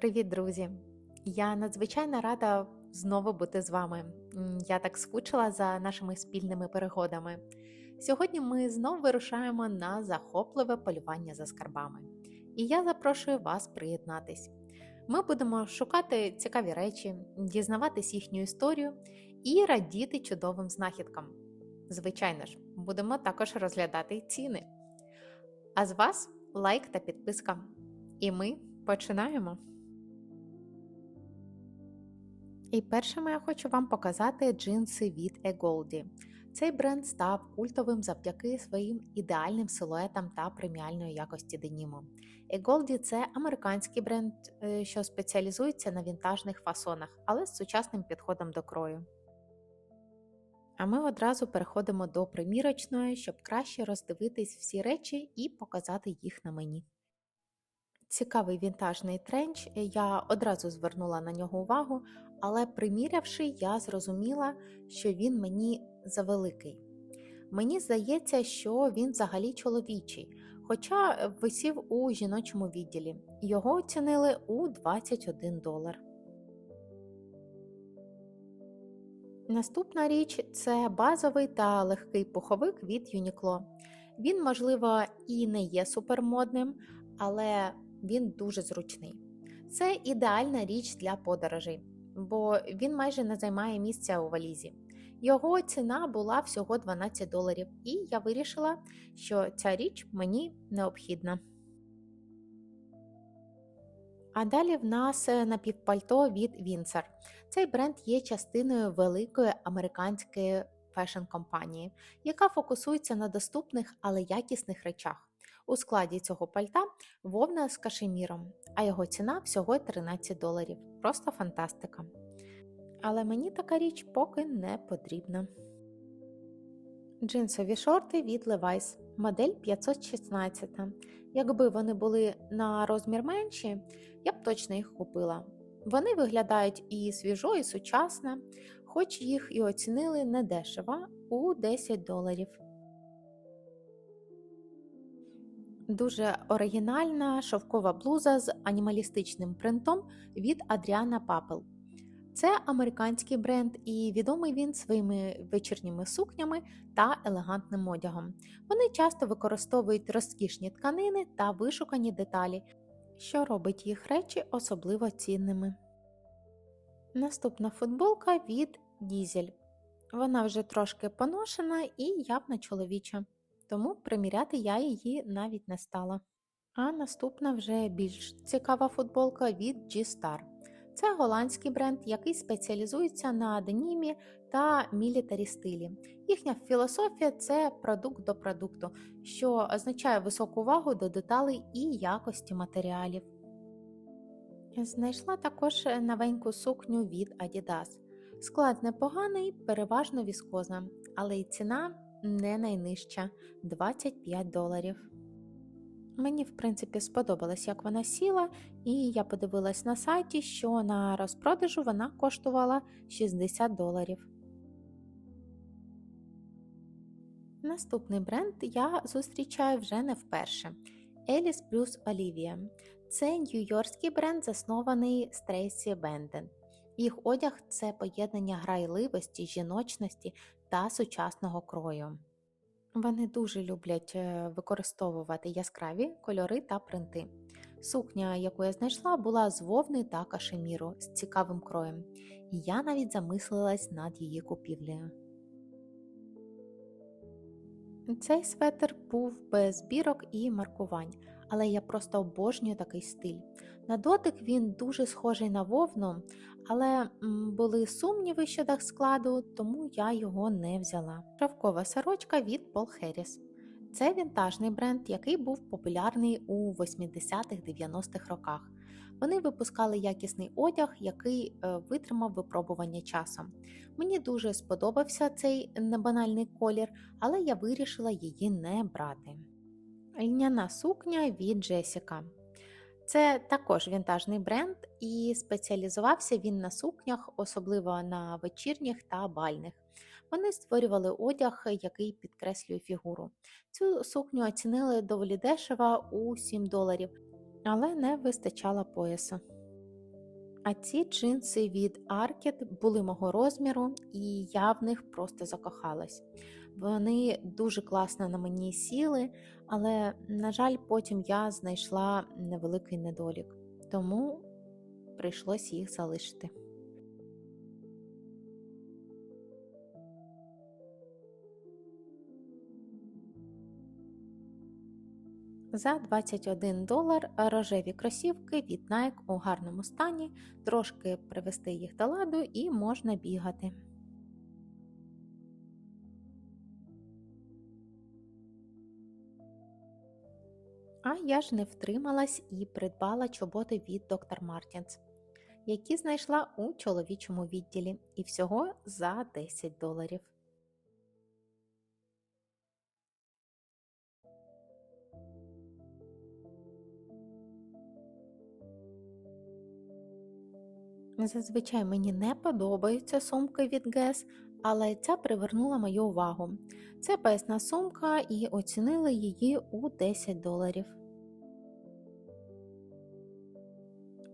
Привіт, друзі! Я надзвичайно рада знову бути з вами. Я так скучила за нашими спільними перегодами. Сьогодні ми знову вирушаємо на захопливе полювання за скарбами. І я запрошую вас приєднатись. Ми будемо шукати цікаві речі, дізнаватись їхню історію і радіти чудовим знахідкам. Звичайно ж, будемо також розглядати ціни. А з вас лайк та підписка. І ми починаємо. І першими я хочу вам показати джинси від Egoldi. Цей бренд став культовим завдяки своїм ідеальним силуетам та преміальної якості деніму. Egoldi – це американський бренд, е, що спеціалізується на вінтажних фасонах, але з сучасним підходом до крою. А ми одразу переходимо до примірочної, щоб краще роздивитись всі речі і показати їх на мені. Цікавий вінтажний тренч, я одразу звернула на нього увагу, але примірявши, я зрозуміла, що він мені завеликий. Мені здається, що він взагалі чоловічий, хоча висів у жіночому відділі. Його оцінили у 21 долар. Наступна річ це базовий та легкий пуховик від Uniqlo. Він, можливо, і не є супермодним, але він дуже зручний. Це ідеальна річ для подорожей, бо він майже не займає місця у валізі. Його ціна була всього 12 доларів, і я вирішила, що ця річ мені необхідна. А далі в нас напівпальто від Windsor. Цей бренд є частиною великої американської фешн-компанії, яка фокусується на доступних, але якісних речах. У складі цього пальта вовна з кашеміром, а його ціна всього 13 доларів. Просто фантастика. Але мені така річ поки не потрібна. Джинсові шорти від Levi's, модель 516. Якби вони були на розмір менші, я б точно їх купила. Вони виглядають і свіжо, і сучасно, хоч їх і оцінили недешево у 10 доларів. Дуже оригінальна шовкова блуза з анімалістичним принтом від Adriana Papel. Це американський бренд, і відомий він своїми вечірніми сукнями та елегантним одягом. Вони часто використовують розкішні тканини та вишукані деталі, що робить їх речі особливо цінними. Наступна футболка від Дізель. Вона вже трошки поношена і явно чоловіча тому приміряти я її навіть не стала. А наступна вже більш цікава футболка від G-Star. Це голландський бренд, який спеціалізується на денімі та мілітарі стилі. Їхня філософія це продукт до продукту, що означає високу увагу до деталей і якості матеріалів. Знайшла також новеньку сукню від Adidas. Склад непоганий, переважно віскозна, але й ціна не найнижча 25 доларів. Мені, в принципі, сподобалось, як вона сіла, і я подивилась на сайті, що на розпродажу вона коштувала 60 доларів. Наступний бренд я зустрічаю вже не вперше. Еліс плюс Олівія. Це нью-йоркський бренд, заснований Стрейсі Бенден. Їх одяг це поєднання грайливості, жіночності та сучасного крою. Вони дуже люблять е, використовувати яскраві кольори та принти. Сукня, яку я знайшла, була з вовни та кашеміру з цікавим кроєм, і я навіть замислилась над її купівлею. Цей светр був без бірок і маркувань, але я просто обожнюю такий стиль. На дотик він дуже схожий на вовну, але були сумніви щодо складу, тому я його не взяла. Шовкова сорочка від Paul Harris. Це вінтажний бренд, який був популярний у 80-х-90-х роках. Вони випускали якісний одяг, який е, витримав випробування часом. Мені дуже сподобався цей небанальний колір, але я вирішила її не брати. Льняна сукня від Джесіка. Це також вінтажний бренд, і спеціалізувався він на сукнях, особливо на вечірніх та бальних. Вони створювали одяг, який підкреслює фігуру. Цю сукню оцінили доволі дешево у 7 доларів, але не вистачало пояса. А ці джинси від Аркет були мого розміру, і я в них просто закохалась. Вони дуже класно на мені сіли, але, на жаль, потім я знайшла невеликий недолік, тому прийшлось їх залишити. За 21 долар рожеві кросівки від Nike у гарному стані, трошки привести їх до ладу і можна бігати. А я ж не втрималась і придбала чоботи від Dr. Martens, які знайшла у чоловічому відділі, і всього за 10 доларів. Зазвичай мені не подобаються сумки від Guess, але ця привернула мою увагу. Це поясна сумка і оцінили її у 10 доларів.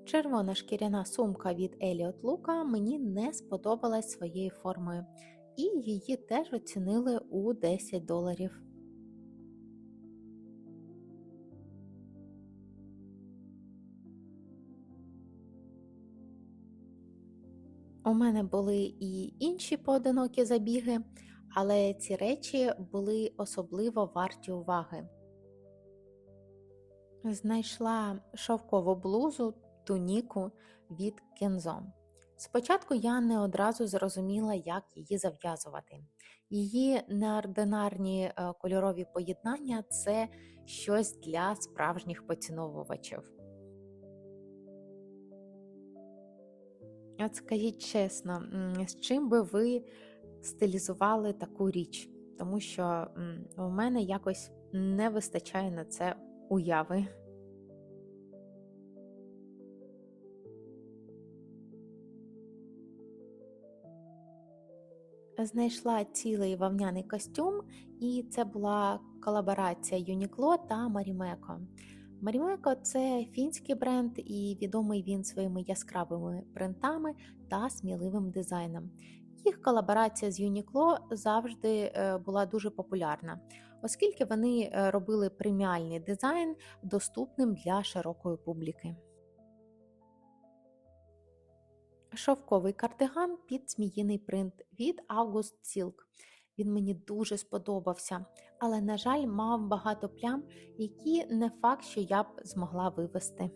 Червона шкіряна сумка від Elliot Luka мені не сподобалась своєю формою, і її теж оцінили у 10 доларів. У мене були і інші поодинокі забіги, але ці речі були особливо варті уваги. Знайшла шовкову блузу туніку від Кензо. Спочатку я не одразу зрозуміла, як її зав'язувати. Її неординарні е, кольорові поєднання це щось для справжніх поціновувачів. От скажіть чесно, з чим би ви стилізували таку річ? Тому що у мене якось не вистачає на це уяви. Знайшла цілий вовняний костюм, і це була колаборація Юнікло та Марімеко. Марімеко це фінський бренд, і відомий він своїми яскравими принтами та сміливим дизайном. Їх колаборація з Юнікло завжди е, була дуже популярна, оскільки вони е, робили преміальний дизайн доступним для широкої публіки. Шовковий кардиган під зміїний принт від August Silk. Він мені дуже сподобався, але, на жаль, мав багато плям, які не факт, що я б змогла вивести.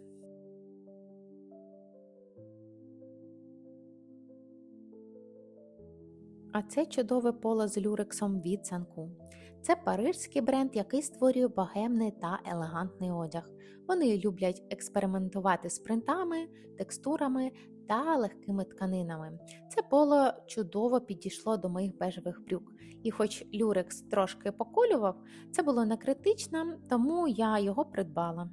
А це чудове поло з люрексом від Санку. Це парижський бренд, який створює богемний та елегантний одяг. Вони люблять експериментувати з принтами, текстурами та легкими тканинами. Це поло чудово підійшло до моїх бежевих брюк, і хоч люрекс трошки поколював, це було не критично, тому я його придбала.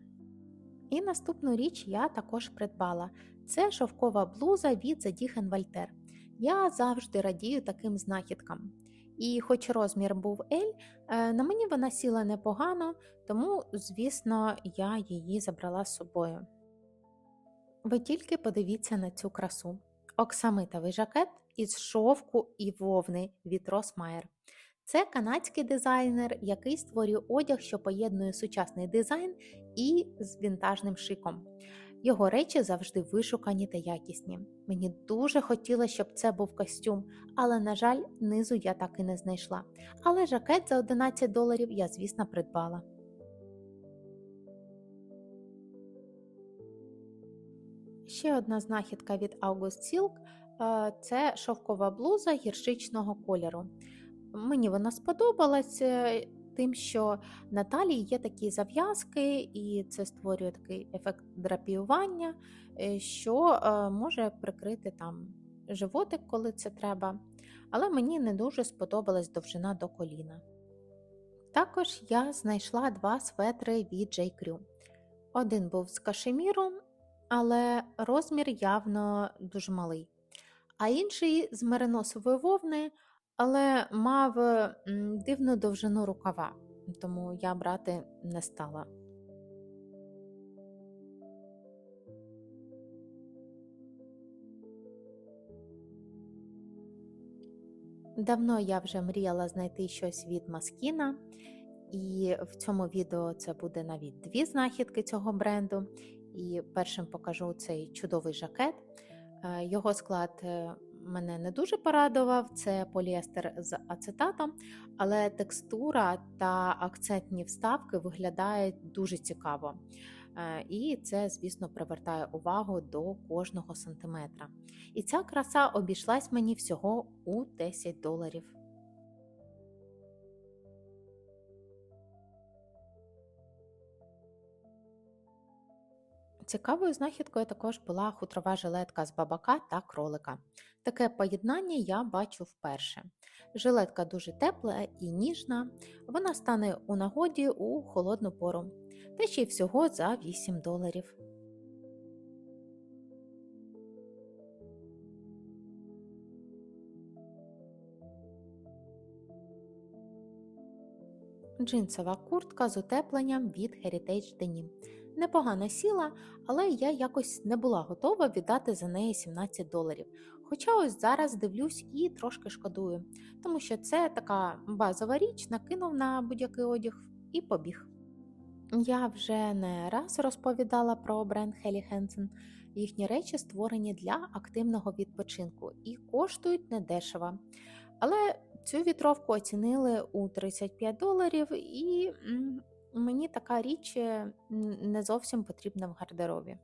І наступну річ я також придбала: це шовкова блуза від Задіхен Вальтер. Я завжди радію таким знахідкам. І хоч розмір був L, е, на мені вона сіла непогано, тому, звісно, я її забрала з собою. Ви тільки подивіться на цю красу. Оксамитовий жакет із шовку і вовни від Росмайер. Це канадський дизайнер, який створює одяг, що поєднує сучасний дизайн і з вінтажним шиком. Його речі завжди вишукані та якісні. Мені дуже хотілося, щоб це був костюм, але, на жаль, низу я так і не знайшла. Але жакет за 11 доларів я, звісно, придбала. Ще одна знахідка від August Silk е, це шовкова блуза гіршичного кольору. Мені вона сподобалась е, тим, що на талії є такі зав'язки, і це створює такий ефект драпіювання, е, що може прикрити там животик, коли це треба. Але мені не дуже сподобалась довжина до коліна. Також я знайшла два светри від J. Crew. Один був з кашеміром, але розмір явно дуже малий. А інший з мериносової вовни, але мав дивну довжину рукава, тому я брати не стала. Давно я вже мріяла знайти щось від Маскіна, і в цьому відео це буде навіть дві знахідки цього бренду. І першим покажу цей чудовий жакет. Е, Його склад е, мене не дуже порадував, це поліестер з ацетатом, але текстура та акцентні вставки виглядають дуже цікаво. Е, І це, звісно, привертає увагу до кожного сантиметра. І ця краса обійшлась мені всього у 10 доларів. Цікавою знахідкою також була хутрова жилетка з бабака та кролика. Таке поєднання я бачу вперше. Жилетка дуже тепла і ніжна, вона стане у нагоді у холодну пору, та ще й всього за 8 доларів. Джинсова куртка з утепленням від Heritage Denim. Непогано сіла, але я якось не була готова віддати за неї 17 доларів. Хоча ось зараз дивлюсь і трошки шкодую, тому що це така базова річ, накинув на будь-який одяг і побіг. Я вже не раз розповідала про бренд Helly Hansen. Їхні речі створені для активного відпочинку і коштують недешево. Але цю вітровку оцінили у 35 доларів, і мені така річ е, не зовсім потрібна в гардеробі.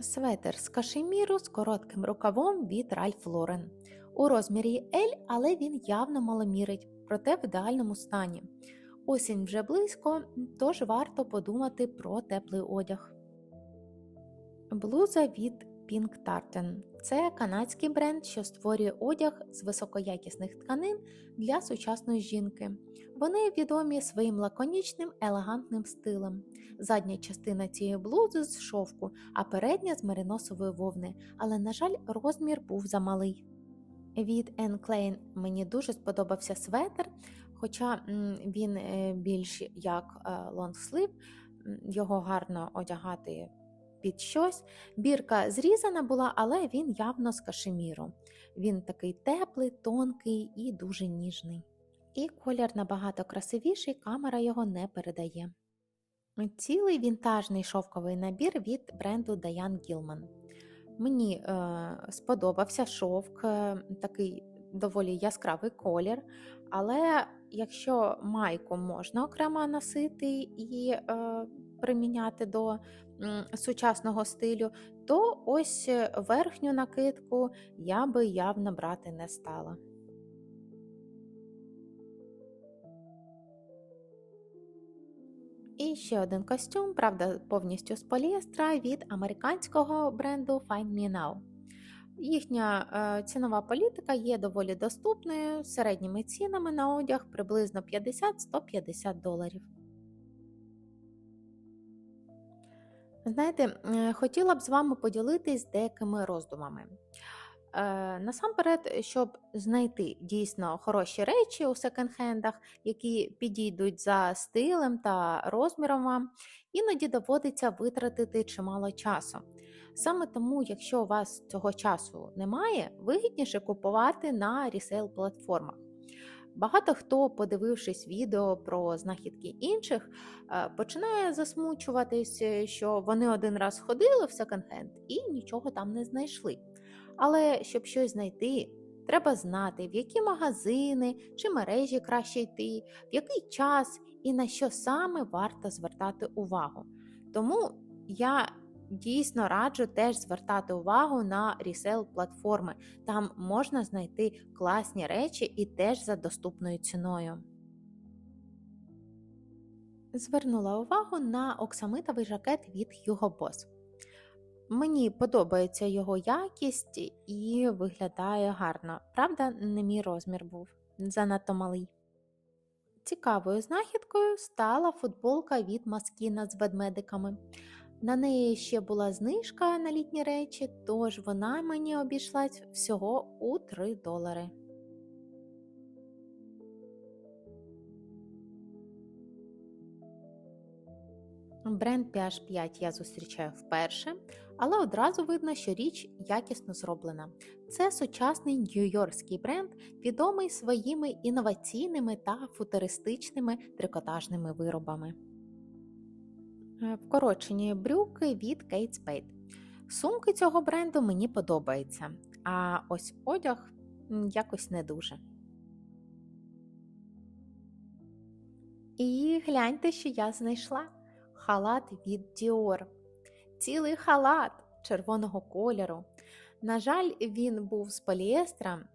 Светер з кашеміру з коротким рукавом від Ralph Lauren. У розмірі L, але він явно маломірить, проте в ідеальному стані. Осінь вже близько, тож варто подумати про теплий одяг. Блуза від Pink Tartan. Це канадський бренд, що створює одяг з високоякісних тканин для сучасної жінки. Вони відомі своїм лаконічним елегантним стилем. Задня частина цієї блузи з шовку, а передня з мериносової вовни, але, на жаль, розмір був замалий. Від Anne Klein мені дуже сподобався светр, хоча він е, більш як е, лонгслив, його гарно одягати під щось. Бірка зрізана була, але він явно з кашеміру. Він такий теплий, тонкий і дуже ніжний. І колір набагато красивіший, камера його не передає. Цілий вінтажний шовковий набір від бренду Diane Gilman. Мені е, сподобався шовк, е, такий доволі яскравий колір, але якщо майку можна окремо носити і е, приміняти до сучасного стилю, то ось е, верхню накидку я би явно брати не стала. І ще один костюм, правда, повністю з поліестра від американського бренду Find Me Now. Їхня е, цінова політика є доволі доступною, середніми цінами на одяг приблизно 50-150 доларів. Знаєте, е, хотіла б з вами поділитись деякими роздумами. Е, Насамперед, щоб знайти дійсно хороші речі у секонд-хендах, які підійдуть за стилем та розміром вам, іноді доводиться витратити чимало часу. Саме тому, якщо у вас цього часу немає, вигідніше купувати на ресейл платформах. Багато хто, подивившись відео про знахідки інших, е, починає засмучуватись, е, що вони один раз ходили в секонд-хенд і нічого там не знайшли. Але щоб щось знайти, треба знати, в які магазини чи мережі краще йти, в який час і на що саме варто звертати увагу. Тому я дійсно раджу теж звертати увагу на ресейл платформи. Там можна знайти класні речі і теж за доступною ціною. Звернула увагу на оксамитовий жакет від Hugo Boss. Мені подобається його якість і виглядає гарно. Правда, не мій розмір був занадто малий. Цікавою знахідкою стала футболка від Маскіна з ведмедиками. На неї ще була знижка на літні речі, тож вона мені обійшлась всього у 3 долари. Бренд PH5 я зустрічаю вперше, але одразу видно, що річ якісно зроблена. Це сучасний нью-йоркський бренд, відомий своїми інноваційними та футуристичними трикотажними виробами. Е, Вкорочені брюки від Kate Spade. Сумки цього бренду мені подобаються, а ось одяг якось не дуже. І гляньте, що я знайшла халат від Dior. Цілий халат червоного кольору. На жаль, він був з поліестра,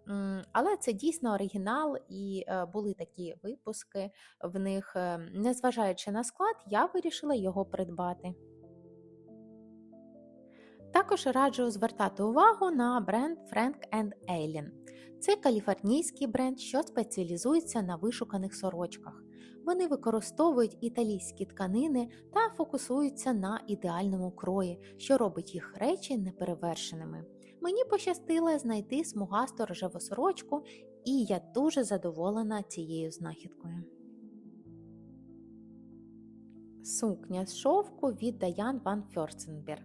але це дійсно оригінал, і е, були такі випуски в них. е, Незважаючи на склад, я вирішила його придбати. Також раджу звертати увагу на бренд Frank Alien. Це каліфорнійський бренд, що спеціалізується на вишуканих сорочках. Вони використовують італійські тканини та фокусуються на ідеальному крої, що робить їх речі неперевершеними. Мені пощастило знайти смугасту рожеву сорочку, і я дуже задоволена цією знахідкою. Сукня з шовку від Diane Van Furstenberg.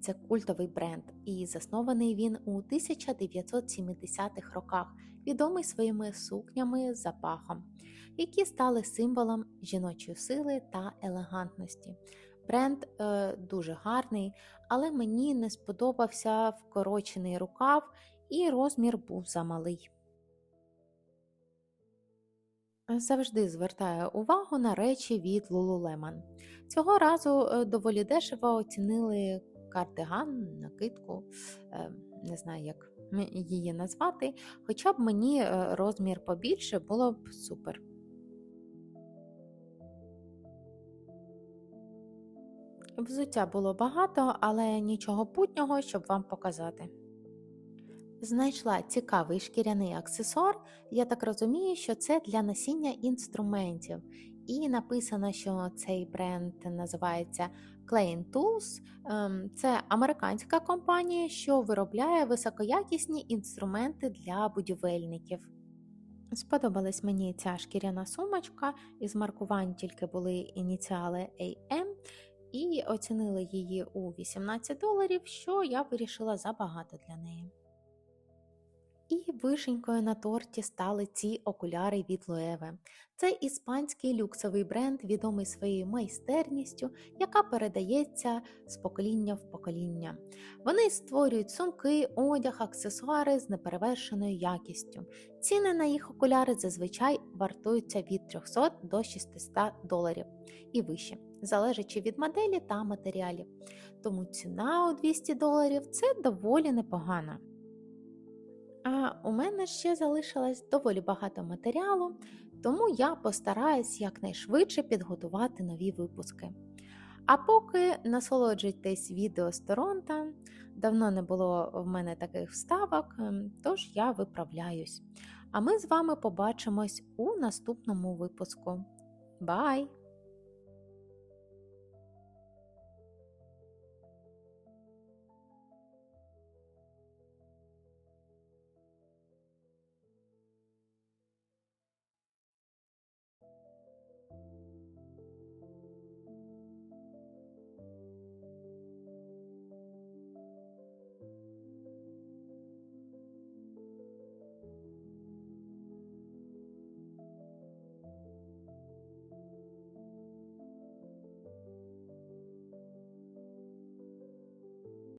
Це культовий бренд, і заснований він у 1970-х роках, відомий своїми сукнями з запахом, які стали символом жіночої сили та елегантності. Бренд е, дуже гарний, але мені не сподобався вкорочений рукав, і розмір був замалий. Завжди звертаю увагу на речі від Lululemon. Цього разу е, доволі дешево оцінили кардиган, накидку, е, не знаю, як її назвати. Хоча б мені е, розмір побільше було б супер. Взуття було багато, але нічого путнього, щоб вам показати. Знайшла цікавий шкіряний аксесуар. Я так розумію, що це для носіння інструментів. І написано, що цей бренд називається Klein Tools. Ем, Це американська компанія, що виробляє високоякісні інструменти для будівельників. Сподобалась мені ця шкіряна сумочка, із маркувань тільки були ініціали AM, і оцінили її у 18 доларів, що я вирішила забагато для неї. І вишенькою на торті стали ці окуляри від Loewe. Це іспанський люксовий бренд, відомий своєю майстерністю, яка передається з покоління в покоління. Вони створюють сумки, одяг, аксесуари з неперевершеною якістю. Ціни на їх окуляри зазвичай вартуються від 300 до 600 доларів і вище, залежачи від моделі та матеріалів. Тому ціна у 200 доларів це доволі непогано. А у мене ще залишилось доволі багато матеріалу, тому я постараюсь якнайшвидше підготувати нові випуски. А поки насолоджуйтесь відео з Торонто, давно не було в мене таких вставок, ем, тож я виправляюсь. А ми з вами побачимось у наступному випуску. Бай!